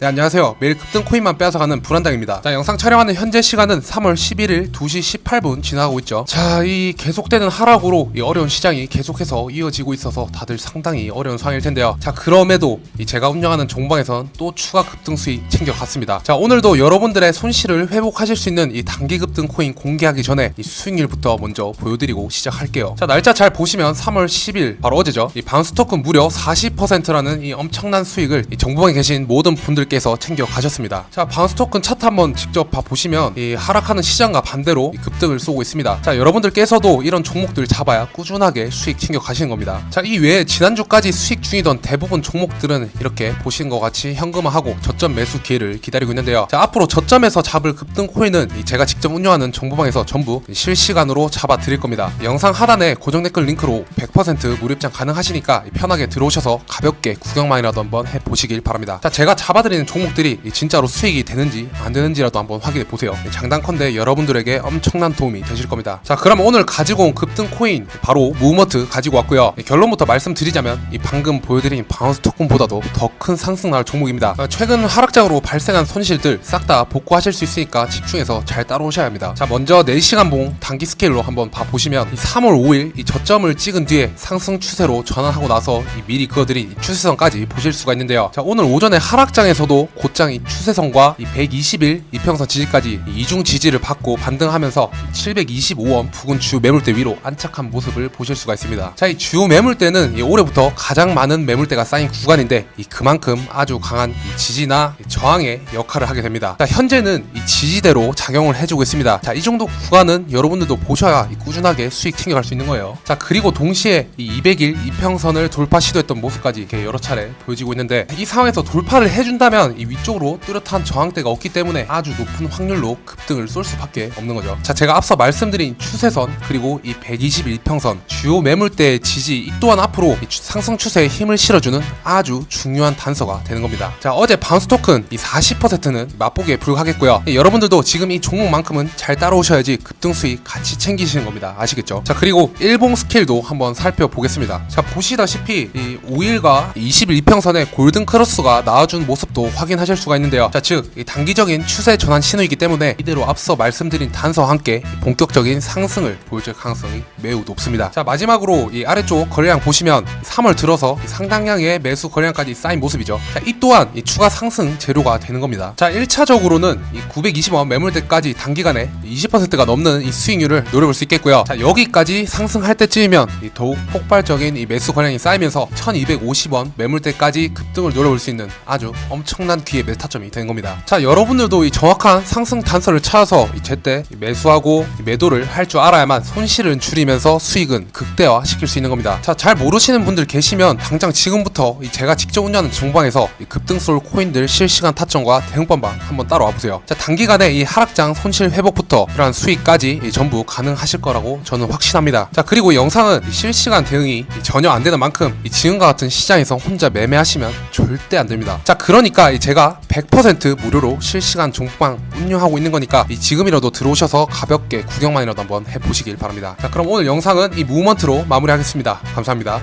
네 안녕하세요. 매일 급등 코인만 빼앗아가는 불안당입니다. 자 영상 촬영하는 현재 시간은 3월 11일 2시 18분 지나가고 있죠. 자 이 계속되는 하락으로 이 어려운 시장이 계속해서 이어지고 있어서 다들 상당히 어려운 상황일 텐데요. 자 그럼에도 이 제가 운영하는 종방에선 또 추가 급등 수익 챙겨갔습니다. 자 오늘도 여러분들의 손실을 회복하실 수 있는 이 단기 급등 코인 공개하기 전에 이 수익률부터 먼저 보여드리고 시작할게요. 자 날짜 잘 보시면 3월 10일 바로 어제죠. 이 바운스 토큰 무려 40%라는 이 엄청난 수익을 이 정보방에 계신 모든 분들 께서 챙겨 가셨습니다. 자, 바운스 토큰 차트 한번 직접 봐 보시면 이 하락하는 시장과 반대로 이 급등을 쏘고 있습니다. 자, 여러분들께서도 이런 종목들 잡아야 꾸준하게 수익 챙겨 가시는 겁니다. 자, 이 외에 지난주까지 수익 중이던 대부분 종목들은 이렇게 보시는 것 같이 현금화하고 저점 매수 기회를 기다리고 있는데요. 자, 앞으로 저점에서 잡을 급등 코인은 이 제가 직접 운영하는 정보방에서 전부 실시간으로 잡아 드릴 겁니다. 영상 하단에 고정 댓글 링크로 100% 무료 입장 가능하시니까 편하게 들어오셔서 가볍게 구경만이라도 한번 해 보시길 바랍니다. 자, 제가 잡아드 리는 종목들이 진짜로 수익이 되는지 안 되는지라도 한번 확인해 보세요. 장단컨대 여러분들에게 엄청난 도움이 되실 겁니다. 자, 그럼 오늘 가지고 온 급등 코인 바로 무머트 가지고 왔고요. 결론부터 말씀드리자면 이 방금 보여드린 바운스 토큰보다도 더 큰 상승 나올 종목입니다. 어, 최근 하락장으로 발생한 손실들 싹 다 복구하실 수 있으니까 집중해서 잘 따라오셔야 합니다. 자, 먼저 4시간 봉 단기 스케일로 한번 봐 보시면 3월 5일 이 저점을 찍은 뒤에 상승 추세로 전환하고 나서 이 미리 그어드린 이 추세선까지 보실 수가 있는데요. 자, 오늘 오전에 하락장에서 도 곧장 이 추세선과 이 120일 이평선 지지까지 이 이중 지지를 받고 반등하면서 725원 부근 주 매물대 위로 안착한 모습을 보실 수가 있습니다. 자, 이주 매물대는 이 올해부터 가장 많은 매물대가 쌓인 구간인데 이 그만큼 아주 강한 이 지지나 이 저항의 역할을 하게 됩니다. 자, 현재는 이 지지대로 작용을 해주고 있습니다. 자, 이 정도 구간은 여러분들도 보셔야 이 꾸준하게 수익 챙겨갈 수 있는 거예요. 자, 그리고 동시에 이 200일 이평선을 돌파 시도했던 모습까지 이렇게 여러 차례 보여지고 있는데 이 상황에서 돌파를 해준다면 이 위쪽으로 뚜렷한 저항대가 없기 때문에 아주 높은 확률로 급등을 쏠 수밖에 없는 거죠. 자, 제가 앞서 말씀드린 추세선 그리고 이 120일 이평선 주요 매물대의 지지 이 또한 앞으로 상승 추세에 힘을 실어주는 아주 중요한 단서가 되는 겁니다. 자, 어제 바운스 토큰 이 40%는 맛보기에 불과하겠고요. 예, 여러분들도 지금 이 종목만큼은 잘 따라오셔야지 급등 수익 같이 챙기시는 겁니다. 아시겠죠? 자, 그리고 일봉 스케일도 한번 살펴보겠습니다. 자, 보시다시피 이 5일과 20일 이평선의 골든 크로스가 나와준 모습도 확인하실 수가 있는데요. 자, 즉, 이 단기적인 추세 전환 신호이기 때문에 이대로 앞서 말씀드린 단서와 함께 이 본격적인 상승을 보여줄 가능성이 매우 높습니다. 자, 마지막으로 이 아래쪽 거래량 보시면 3월 들어서 이 상당량의 매수 거래량까지 쌓인 모습이죠. 자, 이 또한 이 추가 상승 재료가 되는 겁니다. 자, 1차적으로는 이 920원 매물대까지 단기간에 20%가 넘는 이 수익률을 노려볼 수 있겠고요. 자, 여기까지 상승할 때쯤이면 이 더욱 폭발적인 이 매수 거래량이 쌓이면서 1250원 매물대까지 급등을 노려볼 수 있는 아주 엄청 난 기회 메타점이 되는 겁니다. 자, 여러분들도 이 정확한 상승 단서를 찾아서 이 제때 이 매수하고 이 매도를 할 줄 알아야만 손실은 줄이면서 수익은 극대화 시킬 수 있는 겁니다. 자, 잘 모르시는 분들 계시면 당장 지금부터 이 제가 직접 운영하는 종방에서 이 급등솔 코인들 실시간 타점과 대응법방 한번 따라와 보세요. 자, 단기간에 이 하락장 손실 회복부터 이러한 수익까지 이 전부 가능하실 거라고 저는 확신합니다. 자, 그리고 이 영상은 이 실시간 대응이 이 전혀 안 되는 만큼 이 지금과 같은 시장에서 혼자 매매하시면 절대 안 됩니다. 자, 그러니까 이 제가 100% 무료로 실시간 종방 운영하고 있는 거니까 이 지금이라도 들어오셔서 가볍게 구경만이라도 한번 해보시길 바랍니다. 자, 그럼 오늘 영상은 이 무브먼트로 마무리하겠습니다. 감사합니다.